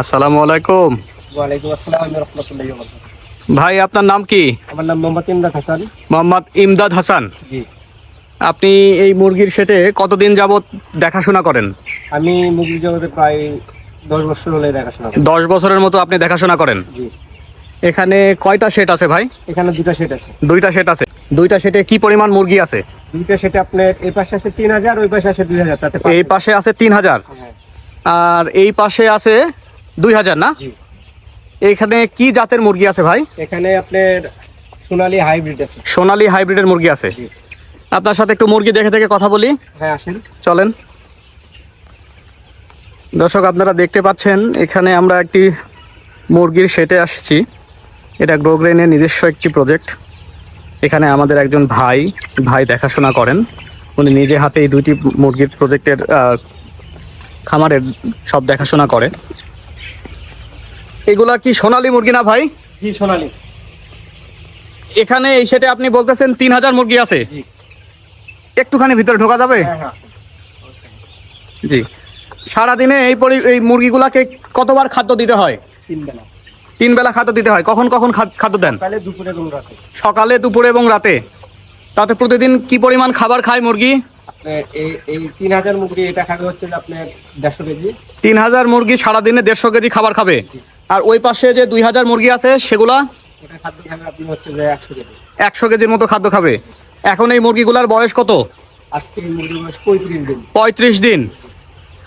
আসসালামু আলাইকুম। ওয়ালাইকুম আসসালাম রহমতুল্লাহ ভাই আপনার নাম কি? আমার নাম মোহাম্মদ ইমদাদ হাসান। মোহাম্মদ ইমদাদ হাসান। জি। আপনি এই মুরগির সেটে কতদিন যাবত দেখাশোনা করেন? আমি মুরগি জগতে প্রায় দশ বছর হলে দেখাশোনা করি। দশ বছরের মতো আপনি দেখাশোনা করেন? জি। এখানে কয়টা সেট আছে ভাই? এখানে দুইটা সেট আছে। দুইটা সেট আছে। দুইটা সেটে কি পরিমাণ মুরগি আছে? দুইটা সেটে আপনার এই পাশে আছে তিন হাজার ওই পাশে আছে দুই হাজার তাতে এই পাশে আছে তিন হাজার। হ্যাঁ, আর এই পাশে আছে দুই হাজার না? জি। এখানে কি জাতের মুরগি আছে ভাই? এখানে আপনার সোনালী হাইব্রিড আছে। সোনালী হাইব্রিডের মুরগি আছে। জি। আপনার সাথে একটু মুরগি দেখে দেখে কথা বলি। হ্যাঁ আসেন। চলেন। দর্শক আপনারা দেখতে পাচ্ছেন এখানে আমরা একটি মুরগির সেটে আসছি। এটা গ্রোগ্রেনের নিজস্ব একটি প্রজেক্ট। এখানে আমাদের একজন ভাই ভাই দেখাশোনা করেন। উনি নিজে হাতে এই দুইটি মুরগির প্রজেক্টের খামারের সব দেখাশোনা করে। এগুলা কি সোনালী মুরগি না ভাই? জি সোনালী। এখানে এই সেটে আপনি বলতেছেন তিন হাজার মুরগি আছে? একটুখানি ভিতরে ঢোকা যাবে? হ্যাঁ হ্যাঁ। জি। সারাদিনে এই পরি এই মুরগিগুলাকে কতবার খাদ্য দিতে হয়? তিন বেলা তিন বেলা খাদ্য দিতে হয়। কখন কখন খাদ- খাদ্য দেন? সকালে দুপুরে এবং রাতে। সকালে দুপুরে এবং রাতে। তাতে প্রতিদিন কি পরিমাণ খাবার খায় মুরগি? আপনার এই এই তিন হাজার মুরগি এটা খাবে হচ্ছে আপনার দেড়শো কেজি। তিন হাজার মুরগি সারাদিনে দেড়শো কেজি খাবার খাবে? আর ওই পাশে যে দুই হাজার মুরগি আছে সেগুলা একশো কেজির মতো খাদ্য খাবে। এখন এই মুরগিগুলার বয়স কত? আজকে মুরগির বয়স পঁয়ত্রিশ দিন। পঁয়ত্রিশ দিন।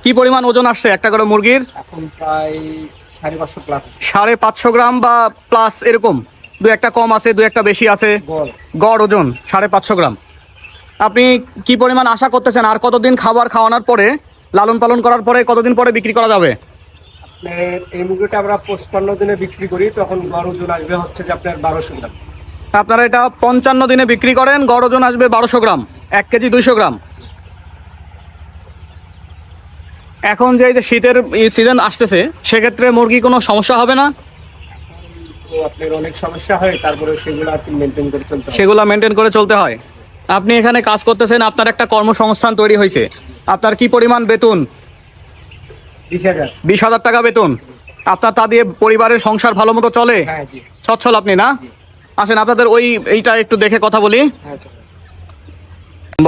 কি পরিমাণ ওজন আসছে একটা করে মুরগির? এখন প্রায় সাড়ে পাঁচশো প্লাস আছে। সাড়ে পাঁচশো গ্রাম বা প্লাস এরকম? দু একটা কম আছে দু একটা বেশি আছে। গড়। গড় ওজন সাড়ে পাঁচশো গ্রাম। আপনি কি পরিমাণ আশা করতেছেন? আর কতদিন খাবার খাওয়ানোর পরে লালন পালন করার পরে কতদিন পরে বিক্রি করা যাবে? এই মুরগিটা আমরা পঁচপান্ন দিনে বিক্রি করি তখন গড় ওজন আসবে হচ্ছে যে আপনার বারোশো গ্রাম। আপনারা এটা পঞ্চান্ন দিনে বিক্রি করেন গড় ওজন আসবে বারোশো গ্রাম এক কেজি দুইশো গ্রাম। এখন যে এই যে শীতের সিজন আসতেছে সেক্ষেত্রে মুরগি কোনো সমস্যা হবে না? আপনার অনেক সমস্যা হয় তারপরে সেগুলো কি মেনটেন করে চলতে সেগুলো মেনটেন করে চলতে হয়। আপনি এখানে কাজ করতেছেন আপনার একটা কর্মসংস্থান তৈরি হয়েছে। আপনার কি পরিমাণ বেতন? বিশ হাজার। টাকা বেতন। আপনার তা দিয়ে পরিবারের সংসার ভালো মতো চলে? হ্যাঁ সচ্ছল আপনি না? আসেন আপনাদের ওই এইটা একটু দেখে কথা বলি। হ্যাঁ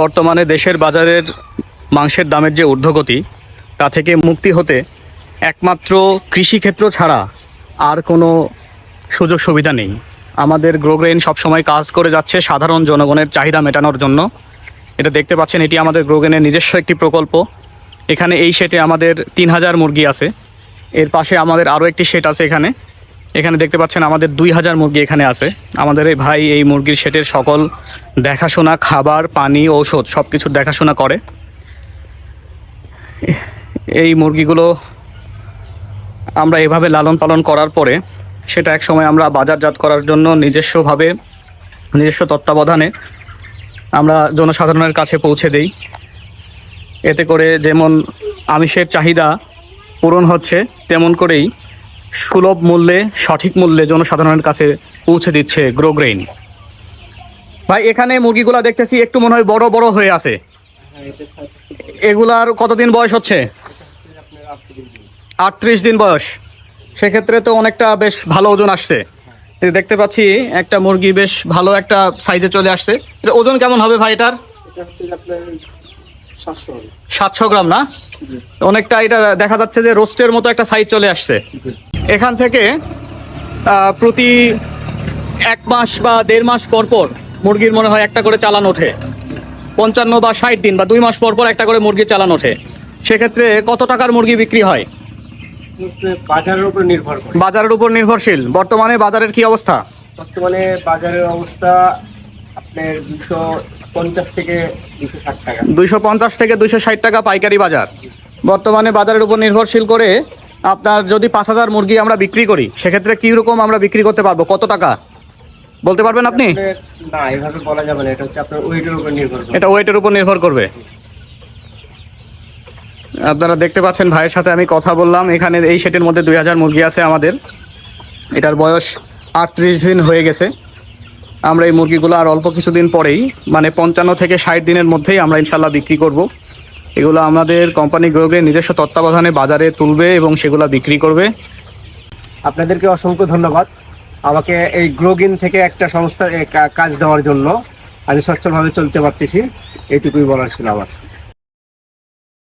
বর্তমানে দেশের বাজারের মাংসের দামের যে ঊর্ধ্বগতি তা থেকে মুক্তি হতে একমাত্র কৃষিক্ষেত্র ছাড়া আর কোনো সুযোগ সুবিধা নেই। আমাদের গ্রোগ্রেন সবসময় কাজ করে যাচ্ছে সাধারণ জনগণের চাহিদা মেটানোর জন্য। এটা দেখতে পাচ্ছেন এটি আমাদের গ্রোগ্রেনের নিজস্ব একটি প্রকল্প। এখানে এই সেটে আমাদের তিন হাজার মুরগি আছে। এর পাশে আমাদের আরও একটি সেট আছে এখানে। এখানে দেখতে পাচ্ছেন আমাদের দুই হাজার মুরগি এখানে আছে। আমাদের এই ভাই এই মুরগির সেটের সকল দেখাশোনা, খাবার, পানি, ঔষধ সব কিছুর দেখাশোনা করে। এই মুরগিগুলো আমরা এভাবে লালন পালন করার পরে সেটা এক সময় আমরা বাজারজাত করার জন্য নিজস্বভাবে, নিজস্ব তত্ত্বাবধানে আমরা জনসাধারণের কাছে পৌঁছে দেই। এতে করে যেমন আমিষের চাহিদা পূরণ হচ্ছে, তেমন করেই সুলভ মূল্যে, সঠিক মূল্যে জনসাধারণের কাছে পৌঁছে দিচ্ছে গ্রোগ্রেইন ভাই, এখানে মুরগিগুলা দেখতেছি একটু মনে হয় বড় বড় হয়ে আছে। এগুলার কতদিন বয়স হচ্ছে? আটত্রিশ দিন বয়স। সেক্ষেত্রে তো অনেকটা বেশ ভালো ওজন আসছে। দেখতে পাচ্ছি একটা মুরগি বেশ ভালো একটা সাইজে চলে আসছে। এটা ওজন কেমন হবে ভাই এটার এটা হচ্ছে যে আপনার সাতশো গ্রাম না? অনেকটা এটা দেখা যাচ্ছে যে রোস্টের মতো একটা সাইজ চলে আসছে। এখান থেকে প্রতি এক মাস বা দেড় মাস পর পর মুরগির মনে হয় একটা করে চালান ওঠে। পঞ্চান্ন বা ষাট দিন বা দুই মাস পর পর একটা করে মুরগির চালান ওঠে। সেক্ষেত্রে কত টাকার মুরগি বিক্রি হয়? বাজারের উপর নির্ভর করে। বাজারের উপর নির্ভরশীল। বর্তমানে বাজারের কি অবস্থা? বর্তমানে বাজারের অবস্থা আপনার দুশো পঞ্চাশ থেকে দুশো ষাট টাকা। দুইশো পঞ্চাশ থেকে দুইশো ষাট টাকা পাইকারি বাজার। বর্তমানে বাজারের উপর নির্ভরশীল করে আপনার যদি পাঁচ হাজার মুরগি আমরা বিক্রি করি সেক্ষেত্রে কী রকম আমরা বিক্রি করতে পারব? কত টাকা? বলতে পারবেন আপনি? না এভাবে বলা যাবে না এটা হচ্ছে আপনার ওয়েটের উপর নির্ভর করে। এটা ওয়েটের উপর নির্ভর করবে। আপনারা দেখতে পাচ্ছেন ভাইয়ের সাথে আমি কথা বললাম। এখানে এই সেটের মধ্যে দুই হাজার মুরগি আছে আমাদের। এটার বয়স আটত্রিশ দিন হয়ে গেছে। আমরা এই মুরগিগুলো আর অল্প কিছুদিন পরেই মানে পঞ্চান্ন থেকে ষাট দিনের মধ্যেই আমরা ইনশাল্লাহ বিক্রি করব। এগুলো আমাদের কোম্পানি গ্রোগের নিজস্ব তত্ত্বাবধানে বাজারে তুলবে এবং সেগুলো বিক্রি করবে। আপনাদেরকে অসংখ্য ধন্যবাদ। আমাকে এই গ্রোগিন থেকে একটা সংস্থা কাজ দেওয়ার জন্য আমি সচ্ছলভাবে চলতে পারতেছি। এইটুকুই বলার ছিল আমার।